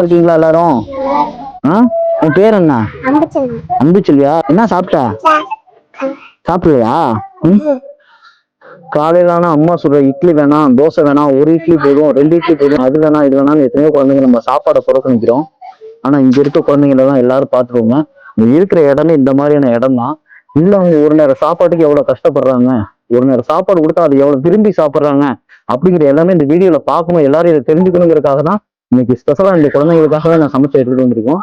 இருக்கீங்களா எல்லாரும்? ஆ? உன் பேர் என்ன? அன்புச்செல்வியா என்ன சாப்பிட்ட? சாப்பிடலையா? ம்? காலையில ஆனா அம்மா சொல்ற இட்லி வேணாம் தோசை வேணாம் ஒரு இட்லி போதும் ரெண்டு இட்லி போதும் அது வேணாம் இது வேணாம் எத்தனையோ குழந்தைங்க நம்ம சாப்பாடை புறக்கணிக்கிறோம் ஆனா இங்க இருக்க குழந்தைங்கள தான் எல்லாரும் பாத்துக்கோங்க இங்க இருக்கிற இடமே இந்த மாதிரியான இடம் தான் இல்ல அவங்க ஒரு நேரம் சாப்பாட்டுக்கு எவ்வளவு கஷ்டப்படுறாங்க? ஒரு நேரம் சாப்பாடு கொடுத்தா அது எவ்வளவு விரும்பி சாப்பிடுறாங்க? அப்படிங்கிற எல்லாமே இந்த வீடியோல பார்க்கணும் எல்லாரும் இதை தெரிஞ்சுக்கணுங்கிறதுக்காக தான் இன்னைக்கு ஸ்பெஷலா இந்த குழந்தைங்களுக்காக நான் சமைச்சு எடுத்துட்டு வந்திருக்கோம்.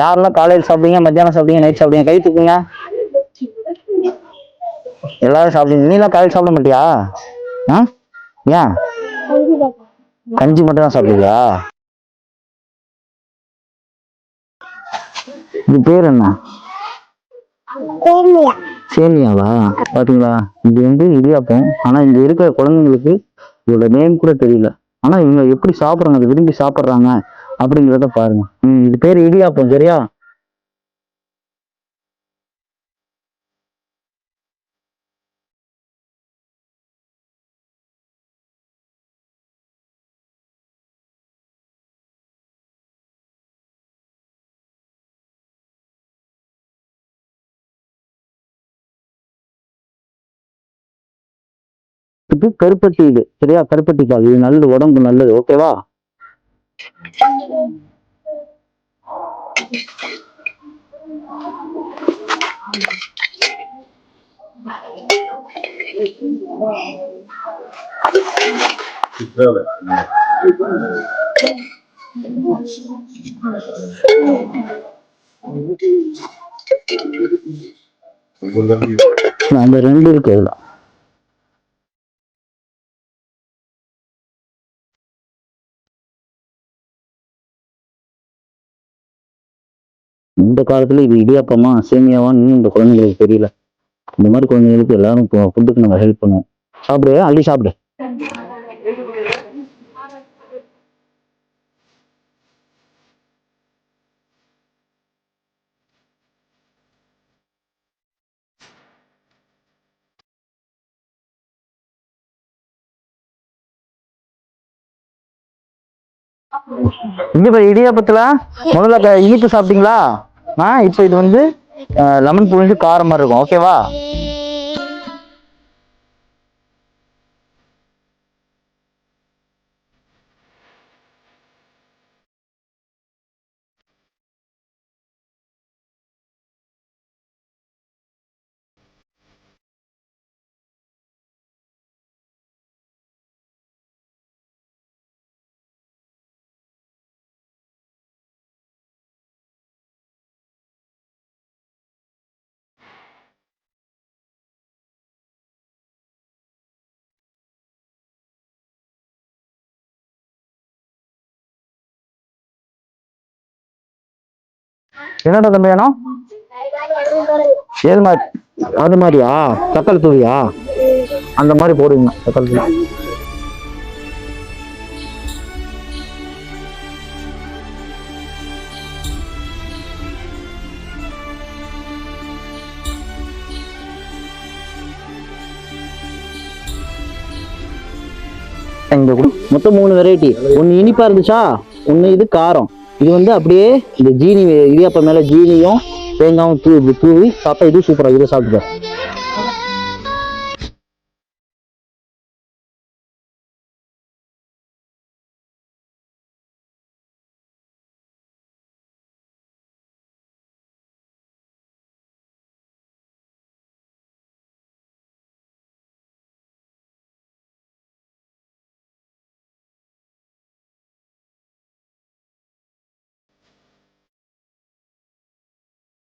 யாரெல்லாம் காலையில் சாப்பிடுங்க மத்தியானம் சாப்பிடுங்க நைட் சாப்பிடுங்க கை தூக்குங்க. எல்லாரும் சாப்பிடுங்க நீலாம் காலையில் சாப்பிட மாட்டியா? ஆ? ஏன்? கஞ்சி மட்டும் தான் சாப்பிடுவியா? இது பேர் என்ன? சேமியாவா? பாத்தீங்களா? இது வந்து இடியாப்பம். ஆனா இங்க இருக்கிற குழந்தைங்களுக்கு இதோட நேம் கூட தெரியல. ஆனா இவங்க எப்படி சாப்பிடுறாங்க விரும்பி சாப்பிடுறாங்க அப்படிங்கிறத பாருங்க. ம் இது பேர் இடியாப்பம் சரியா? இது கருப்பட்டி இது சரியா? கருப்பட்டி பால் இது நல்லது உடம்பு நல்லது ஓகேவா அந்த ரெண்டு இருக்கு இதுல இந்த காலத்துல இது இடியாப்பமா சேமியாவான்னு இந்த குழந்தைங்களுக்கு தெரியல. இந்த மாதிரி குழந்தைங்களுக்கு எல்லாரும் ஃபுட்டுக்கு நம்ம ஹெல்ப் பண்ணுவோம். சாப்பிடு அள்ளி சாப்பிடு. இங்க இடியாப்பத்துல முதல்ல இனிப்பு சாப்பிட்டீங்களா? இப்போ இது வந்து லெமன் புழிஞ்சு காரம் மாதிரி இருக்கும். ஓகேவா என்னடா தம்பி வேணும்? ஏது மாதிரி? அது மாதிரியா? தக்காளி தூவியா? அந்த மாதிரி போடுவீங்க தக்காளி தூவி. இங்க மொத்தம் மூணு வெரைட்டி ஒன்னு இனிப்பா இருந்துச்சா? ஒன்னு இது காரம். இது வந்து அப்படியே இந்த ஜீனி இடியாப்பம் மேல ஜீனியும் தேங்காயும் தூ தூவி சாப்பிட்டா இது சூப்பராக இதை சாப்பிட்டு